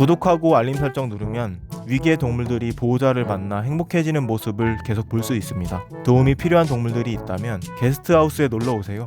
구독하고 알림 설정 누르면 위기의 동물들이 보호자를 만나 행복해지는 모습을 계속 볼 수 있습니다. 도움이 필요한 동물들이 있다면 게스트하우스에 놀러 오세요.